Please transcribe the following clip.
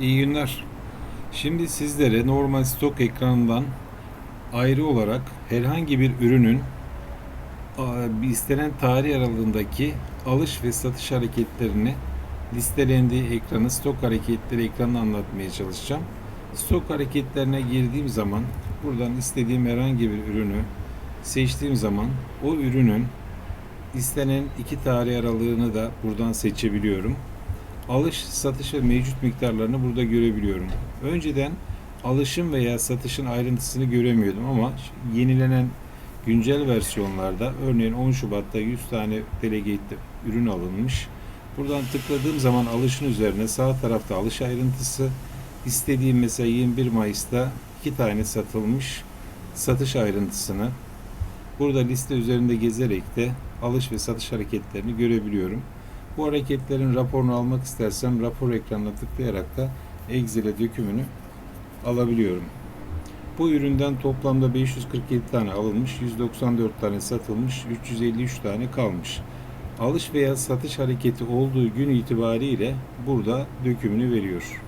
İyi günler. Şimdi sizlere normal stok ekranından ayrı olarak herhangi bir ürünün istenen tarih aralığındaki alış ve satış hareketlerini listelendiği ekranı, stok hareketleri ekranını anlatmaya çalışacağım. Stok hareketlerine girdiğim zaman buradan istediğim herhangi bir ürünü seçtiğim zaman o ürünün istenen iki tarih aralığını da buradan seçebiliyorum alış, satış ve mevcut miktarlarını burada görebiliyorum. Önceden alışım veya satışın ayrıntısını göremiyordum ama yenilenen güncel versiyonlarda örneğin 10 Şubat'ta 100 tane delegate ürün alınmış. Buradan tıkladığım zaman alışın üzerine sağ tarafta alış ayrıntısı istediğim mesela 21 Mayıs'ta 2 tane satılmış satış ayrıntısını burada liste üzerinde gezerek de alış ve satış hareketlerini görebiliyorum. Bu hareketlerin raporunu almak istersem rapor ekranına tıklayarak da Excel'e dökümünü alabiliyorum. Bu üründen toplamda 547 tane alınmış, 194 tane satılmış, 353 tane kalmış. Alış veya satış hareketi olduğu gün itibariyle burada dökümünü veriyor.